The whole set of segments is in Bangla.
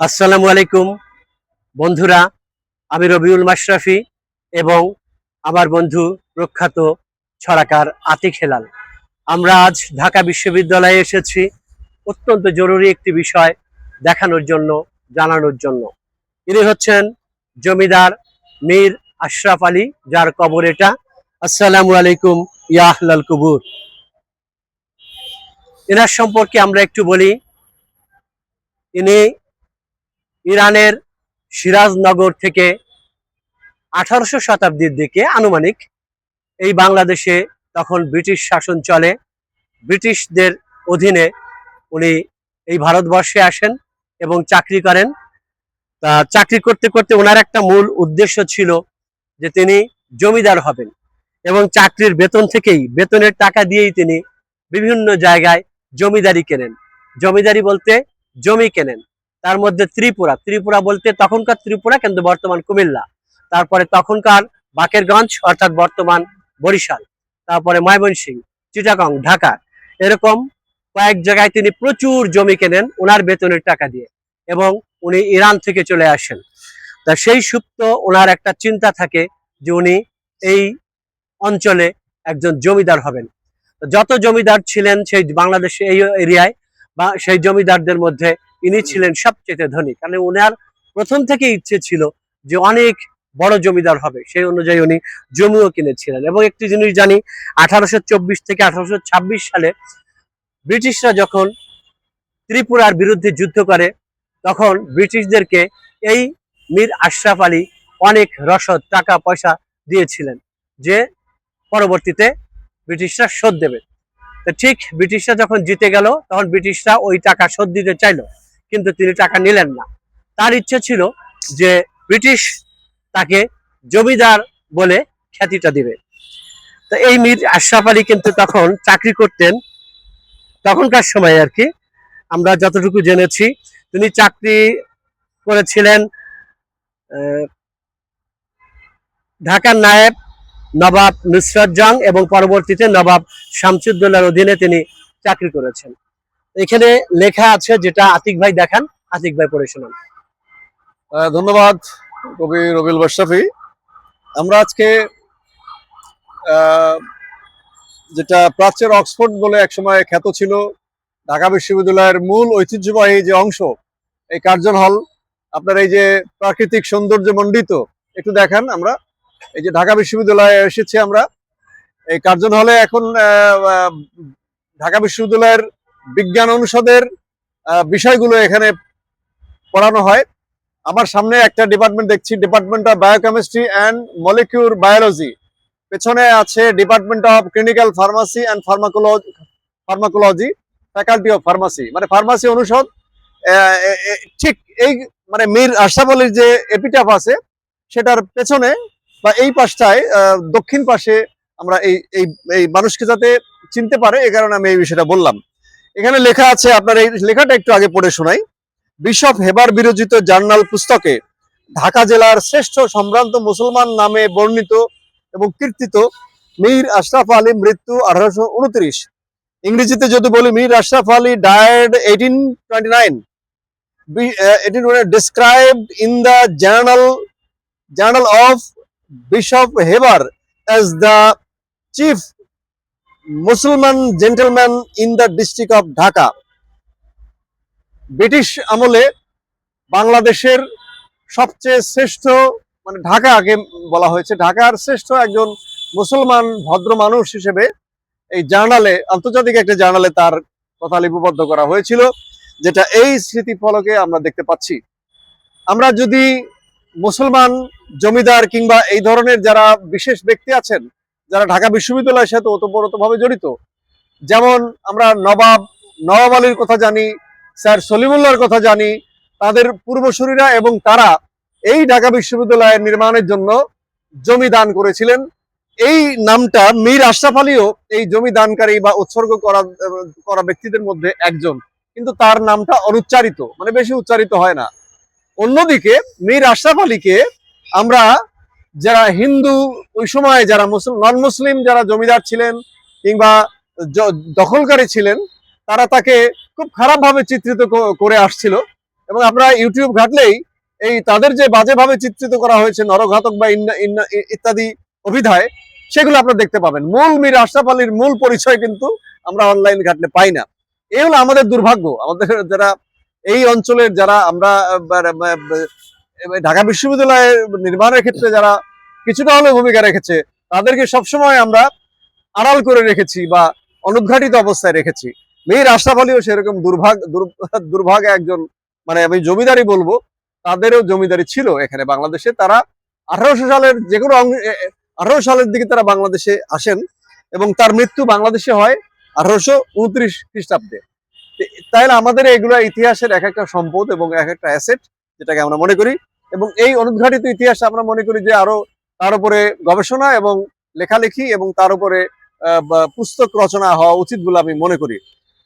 আসসালামু আলাইকুম। বন্ধুরা, আমি রবিউল মাশরাফি এবং আমার বন্ধু প্রখ্যাত ছড়াকার আতিক হেলাল। আমরা আজ ঢাকা বিশ্ববিদ্যালয়ে এসেছি অত্যন্ত জরুরি একটি বিষয় দেখানোর জন্য, জানানোর জন্য। ইনি হচ্ছেন জমিদার মীর আশরাফ আলী, যার কবর এটা। আসসালামু আলাইকুম ইয়াহলাল কবুর। এনার সম্পর্কে আমরা একটু বলি। ইনি ইরানের সিরাজনগর থেকে আঠারোশো শতাব্দীর দিকে আনুমানিক এই বাংলাদেশে তখন ব্রিটিশ শাসন চলে। ব্রিটিশদের অধীনে উনি এই ভারতবর্ষে আসেন এবং চাকরি করেন। তা চাকরি করতে করতে ওনার একটা মূল উদ্দেশ্য ছিল যে তিনি জমিদার হবেন এবং চাকরির বেতন থেকেই বেতনের টাকা দিয়েই তিনি বিভিন্ন জায়গায় জমিদারি কেনেন। জমিদারি বলতে জমি কেনেন। তার মধ্যে ত্রিপুরা। ত্রিপুরা বলতে তখনকার ত্রিপুরা, কিন্তু বর্তমান কুমিল্লা। তারপরে তখনকার বাকেরগঞ্জ, অর্থাৎ বর্তমান বরিশাল। তারপরে ময়মনসিংহ, চিটাগং, ঢাকা। এরকম কয়েক জায়গায় তিনি প্রচুর জমি কেনেন ওনার বেতনের টাকা দিয়ে এবং উনি ইরান থেকে চলে আসেন। তা সেই সুপ্ত ওনার একটা চিন্তা থাকে যে উনি এই অঞ্চলে একজন জমিদার হবেন। যত জমিদার ছিলেন সেই বাংলাদেশে, এই এরিয়ায় বা সেই জমিদারদের মধ্যে ইনি ছিলেন সবচেয়ে ধনী। কারণ ওনার প্রথম থেকে ইচ্ছে ছিল যে অনেক বড় জমিদার হবে। সেই অনুযায়ী উনি জমিও কিনেছিলেন। এবং একটি জিনিস জানি, আঠারোশো চব্বিশ থেকে আঠারোশো ছাব্বিশ সালে ব্রিটিশরা যখন ত্রিপুরার বিরুদ্ধে যুদ্ধ করে, তখন ব্রিটিশদেরকে এই মীর আশরাফ আলী অনেক রসদ, টাকা, পয়সা দিয়েছিলেন যে পরবর্তীতে ব্রিটিশরা শোধ দেবে। তো ঠিক ব্রিটিশরা যখন জিতে গেল, তখন ব্রিটিশরা ওই টাকা শোধ দিতে চাইলো। কিন্তু তিনি টাকা নিলেন না। তার ইচ্ছে ছিল যে ব্রিটিশ তাকে জমিদার বলে খ্যাতিটা দিবে। তো এই মীর আশরাফ আলী কিন্তু তখন চাকরি করতেন তখনকার সময় আর কি। আমরা যতটুকু জেনেছি, তিনি চাকরি করেছিলেন ঢাকার নায়েব নবাব নুসরত জং এবং পরবর্তীতে নবাব শামসুদ্দৌলার অধীনে তিনি চাকরি করেছেন। এখানে লেখা আছে যেটা আতিক ভাই দেখান। আতিক ভাই পড়ে শোনান। ধন্যবাদ কবি রবিল বাশরাফি আমরা আজকে যেটা প্রাচ্যের অক্সফোর্ড বলে একসময় খ্যাত ছিল, ঢাকা বিশ্ববিদ্যালয়ের মূল ঐতিহ্যবাহী যে অংশ, এই কার্জন হল। আপনার এই যে প্রাকৃতিক সৌন্দর্য মণ্ডিত, একটু দেখান আমরা। এই যে ঢাকা বিশ্ববিদ্যালয়ে এসেছি আমরা। এই কার্জন হলে এখন ঢাকা বিশ্ববিদ্যালয়ের বিজ্ঞান অনুষদের বিষয়গুলো এখানে পড়ানো হয়। আমার সামনে একটা ডিপার্টমেন্ট দেখছি department of biochemistry and molecular biology পেছনে আছে department of clinical pharmacy and pharmacology pharmacology faculty of pharmacy মানে ফার্মাসি অনুষদ ঠিক এই মানে মীর আশরাফ আলীর যে এপিটাফ আছে, সেটার পেছনে বা এই পাশটায় দক্ষিণ পাশে আমরা এই এই মানুষকে যাতে চিনতে পারে, এ কারণে আমি এই বিষয়টা বললাম। এখানে লেখা আছে, আপনার এই লেখাটা একটু আগে পড়ে শোনাই। বিশপ হেবার বিরচিত জার্নাল পুস্তকে ঢাকা জেলার শ্রেষ্ঠ সম্ভ্রান্ত মুসলমান নামে বর্ণিত এবং কীর্তিত মীর আশরাফ আলী মৃত্যু আঠারোশো উনত্রিশ। ইংরেজিতে যদি বলি, Mir Ashraf Ali died eighteen twenty nine eighteen described in the journal journal of bishop Heber as the chief Mussulman gentleman in the district of Dhaka. British আমলে বাংলাদেশের সবচেয়ে শ্রেষ্ঠ মানে ঢাকাকে বলা হয়েছে, ঢাকার শ্রেষ্ঠ একজন মুসলমান ভদ্র মানুষ হিসেবে এই জার্নালে, আন্তর্জাতিক একটা জার্নালে তার কথা লিপিবদ্ধ করা হয়েছিল, যেটা এই স্মৃতি ফলকে আমরা দেখতে পাচ্ছি। আমরা যদি মুসলমান জমিদার কিংবা এই ধরনের যারা বিশেষ ব্যক্তি আছেন যারা ঢাকা বিশ্ববিদ্যালয়ের সাথে ওতপ্রোতভাবে জড়িত, যেমন আমরা নবাব নবাব আলীর কথা জানি, স্যার সলিমুল্লাহর কথা জানি, তাদের পূর্বসূরীরা এবং তারা এই ঢাকা বিশ্ববিদ্যালয়ের নির্মাণের জন্য জমি দান করেছিলেন। এই নামটা মীর আশরাফ আলীও এই জমি দানকারী বা উৎসর্গ করা করা ব্যক্তিদের মধ্যে একজন। কিন্তু তার নামটা অনুচ্চারিত মানে বেশি উচ্চারিত হয় না। অন্যদিকে মীর আশরাফ আলীকে আমরা যারা হিন্দু, ওই সময় যারা মুসলিম নন মুসলিম যারা জমিদার ছিলেন কিংবা দখলকারী ছিলেন, তারা তাকে খুব খারাপভাবে চিত্রিত করে আসছিল। এবং আমরা ইউটিউব ঘাটলেই এই তাদের যে বাজেভাবে চিত্রিত করা হয়েছে, নরঘাতক বা ইত্যাদি অভিধায়, সেগুলো আপনারা দেখতে পাবেন। মূল মীর আশরাফ আলীর মূল পরিচয় কিন্তু আমরা অনলাইন ঘাটলে পাই না। এই হলো আমাদের দুর্ভাগ্য। আমাদের যারা এই অঞ্চলের যারা আমরা ঢাকা বিশ্ববিদ্যালয়ের নির্মাণের ক্ষেত্রে যারা কিছুটা হলেও ভূমিকা রেখেছে। তাদেরকে সবসময় আমরা আড়াল করে রেখেছি বা অনুদ্ঘাটিত অবস্থায় রেখেছি। মীর আশরাফ সেরকম দুর্ভাগ, দুর- দুর্ভাগে একজন মানে আমি জমিদারি বলব, তাদেরও জমিদারি ছিল এখানে বাংলাদেশে। তারা আঠারোশো সালের যে কোনো আঠারো সালের দিকে তারা বাংলাদেশে আসেন এবং তার মৃত্যু বাংলাদেশে হয় আঠারোশো উনত্রিশ খ্রিস্টাব্দে। তাহলে আমাদের এগুলো ইতিহাসের এক একটা সম্পদ এবং এক একটা অ্যাসেট, যেটাকে আমরা মনে করি। এবং এই অনুদ্ঘাটিত ইতিহাস আমরা মনে করি যে আরও তার উপরে গবেষণা এবং লেখালেখি এবং তার উপরে পুস্তক রচনা হওয়া উচিত বলে আমি মনে করি।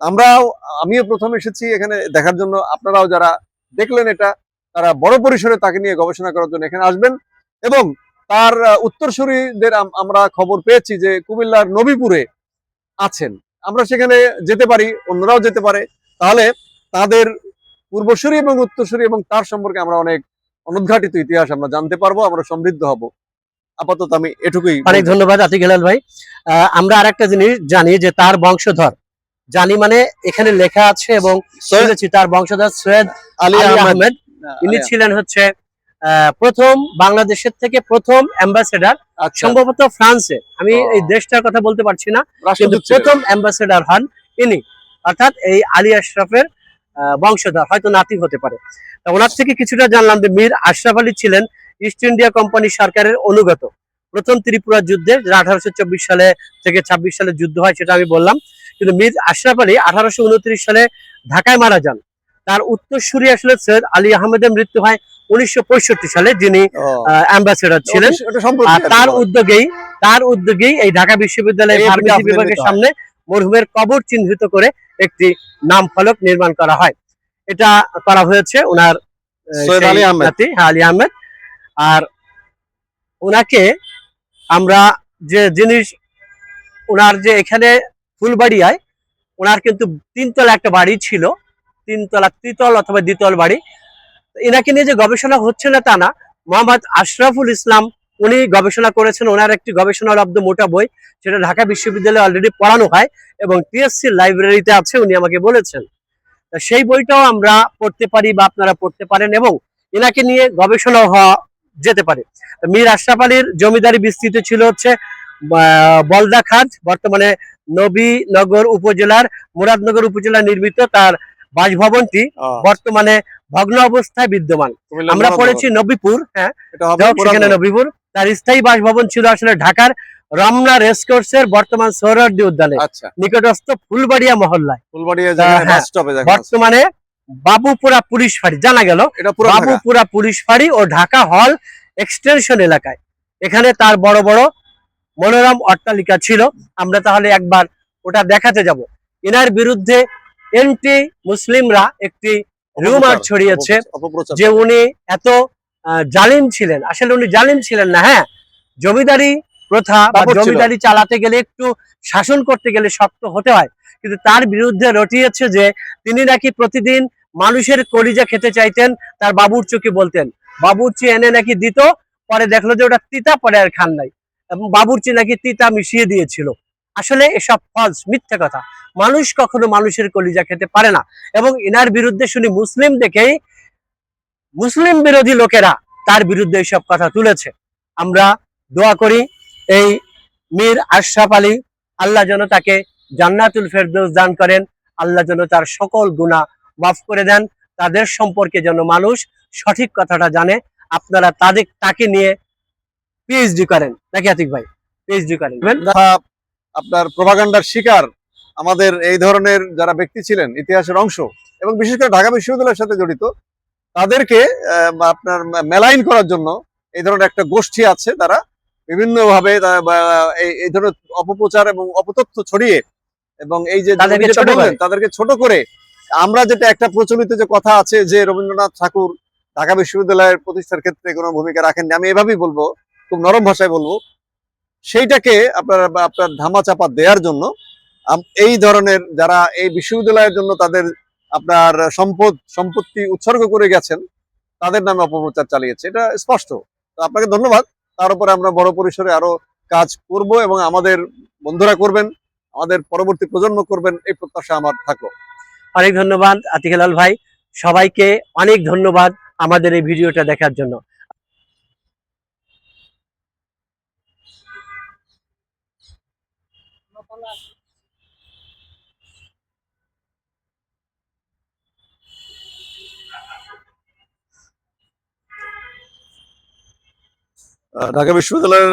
আমরাও, আমিও প্রথম এসেছি এখানে দেখার জন্য। আপনারাও যারা দেখলেন এটা, তারা বড় পরিসরে তাকে নিয়ে গবেষণা করার জন্য এখানে আসবেন। এবং তার উত্তরসূরিদের আমরা খবর পেয়েছি যে কুমিল্লার নবীপুরে আছেন। আমরা সেখানে যেতে পারি, অন্যরাও যেতে পারে। তাহলে তাদের পূর্বসূরি এবং উত্তরসূরি এবং তার সম্পর্কে আমরা অনেক অনুদ্ঘাটিত ইতিহাস আমরা জানতে পারব, আমরা সমৃদ্ধ হব। আপাতত আমি এটুকুই অনেক ধন্যবাদ আতিক হেলাল ভাই। আমরা আরেকটা জিনিস জানি যে তার বংশধর। জানি মানে এখানে লেখা আছে এবং শুনেছি তার বংশধর সৈয়দ আলী আহমেদ। ইনি ছিলেন হচ্ছে প্রথম বাংলাদেশের থেকে প্রথম অ্যাম্বাসেডার আচ্ছা, সম্ভবত ফ্রান্সে। আমি এই দেশটার কথা বলতে পারছি না কিন্তু প্রথম অ্যাম্বাসেডার হন ইনি। অর্থাৎ এই আলী আশরাফের বংশধর হয়তো নাতি হতে পারে। ওনার থেকে কিছুটা জানলাম যে মীর আশরাফ আলী ছিলেন ইস্ট ইন্ডিয়া কোম্পানি সরকারের অনুগত। প্রথম ত্রিপুরা যুদ্ধে যেটা আঠারোশো চব্বিশ সালে থেকে ছাব্বিশ সালে যুদ্ধ হয় সেটা আমি বললাম। কিন্তু মীর আশরাফ আলী আঠারোশো উনত্রিশ সালে ঢাকায় মারা যান। তার উত্তরসূরি আসলে সৈয়দ আলী আহমেদের মৃত্যু হয় উনিশশো পঁয়ষট্টি সালে যিনি অ্যাম্বাসেডার ছিলেন। তার উদ্যোগেই তার উদ্যোগেই এই ঢাকা বিশ্ববিদ্যালয়ের ফার্মেসি বিভাগের সামনে মরহুমের কবর চিহ্নিত করে একটি নাম ফলক নির্মাণ করা হয়। এটা করা হয়েছে ওনার সেই আলী আহমেদ। আর ওনাকে আমরা যে জিনিস, ওনার যে এখানে ফুলবাড়িয়ায়, ওনার কিন্তু তিনতলা একটা বাড়ি ছিল, তিনতলা ত্রিতল অথবা দ্বিতল বাড়ি। এনাকে নিয়ে যে গবেষণা হচ্ছে না তা না, মোহাম্মদ আশরাফুল ইসলাম উনি গবেষণা করেছেন, ওনার একটি গবেষণা লব্ধ মোটা বই, সেটা ঢাকা বিশ্ববিদ্যালয়ে অলরেডি পড়ানো হয় এবং টিএসসি লাইব্রেরিতে আছে, উনি আমাকে বলেছেন। সেই বইটাও আমরা পড়তে পারি বা আপনারা পড়তে পারেন এবং এনাকে নিয়ে গবেষণা হওয়া যেতে পারে। মীর আশরাফ আলীর জমিদারি বিস্তৃত ছিল হচ্ছে বলদা খাজ বর্তমানে নবীনগর উপজেলার মুরাদনগর উপজেলা নির্মিত তার বাসভবনটি বর্তমানে ভগ্ন অবস্থায় বিদ্যমান। আমরা পড়েছি নবীপুর হ্যাঁ? সেখানে নবীপুর। তার স্থায়ী বাসভবন ছিল আসলে ঢাকার রমনা রেসকোর্সের বর্তমান সোহরার্দি উদ্যানে। আচ্ছা। নিকটস্থ ফুলবাড়িয়া মহল্লায়। হ্যাঁ, বর্তমানে বাবুপুরা পুলিশ ফাঁড়ি জানা গেল। বাবুপুরা পুলিশ ফাঁড়ি ও ঢাকা হল এক্সটেনশন এলাকায়। এখানে তার বড় বড় মনোরম অট্টালিকা ছিল। আমরা তাহলে একবার ওটা দেখাতে যাব। এনার বিরুদ্ধে এন্টি মুসলিমরা একটি রুমার ছড়িয়েছে যে উনি এত জালিম ছিলেন। আসলে উনি জালিম ছিলেন না হ্যাঁ? জমিদারি প্রথা বা জমিদারি চালাতে গেলে একটু শাসন করতে গেলে শক্ত হতে হয়। কিন্তু তার বিরুদ্ধে রটিয়েছে যে তিনি নাকি প্রতিদিন মানুষের কলিজা খেতে চাইতেন, তার বাবুর চোখে বলতেন? বাবুর্চি এনে নাকি দিত, পরে দেখল যে ওটা তিতা পরে আর খান নাই। এবং বাবুর্চি নাকি তিতা মিশিয়ে দিয়েছিল। আসলে এসব ফলস মিথ্যে কথা। মানুষ কখনো মানুষের কলিজা খেতে পারে না। এবং এনার বিরুদ্ধে শুনি মুসলিম দেখেই, মুসলিম বিরোধী লোকেরা তার বিরুদ্ধে এইসব কথা তুলেছে। আমরা দোয়া করি, এই মীর আশরাফ আলী, আল্লাহ যেন তাকে জান্নাতুল ফেরদৌস দান করেন। আল্লাহ যেন তার সকল গুনাহ মাফ করে দেন তাদের সম্পর্কে যেন মানুষ সঠিক কথাটা জানে। আপনারা তাদের তাকে নিয়ে পিএইচডি করেন। নাকি আতিক ভাই? পিএইচডি করেন। আপনার প্রভাগান্ডার শিকার আমাদের এই ধরনের যারা ব্যক্তি ছিলেন ইতিহাসের অংশ এবং বিশেষ করে ঢাকা বিশ্ববিদ্যালয়ের সাথে জড়িত তাদেরকে আপনার মেলাইন করার জন্য এই ধরনের একটা গোষ্ঠী আছে তারা বিভিন্নভাবে এই ধরনের অপপ্রচার এবং অপতথ্য ছড়িয়ে এবং এই যে তাদেরকে ছোট করে। আমরা যেটা একটা প্রচলিত যে কথা আছে যে রবীন্দ্রনাথ ঠাকুর ঢাকা বিশ্ববিদ্যালয়ের প্রতিষ্ঠার ক্ষেত্রে কোনো ভূমিকা রাখেননি, আমি এভাবেই বলব, খুব নরম ভাষায় বলব। সেইটাকে আপনার আপনার ধামাচাপা দেওয়ার জন্য এই ধরনের যারা এই বিশ্ববিদ্যালয়ের জন্য তাদের আপনার সম্পদ, সম্পত্তি উৎসর্গ করে গেছেন, তাদের নামে অপপ্রচার চালিয়েছে। এটা স্পষ্ট। তো আপনাকে ধন্যবাদ। তার উপরে আমরা বড় পরিসরে আরও কাজ করব এবং আমাদের বন্ধুরা করবেন, আমাদের পরবর্তী প্রজন্ম করবেন, এই প্রত্যাশা আমার থাকল। অনেক ধন্যবাদ আতিকালাল ভাই। সবাইকে অনেক ধন্যবাদ আমাদের এই ভিডিওটা দেখার জন্য। ঢাকা বিশ্ববিদ্যালয়ের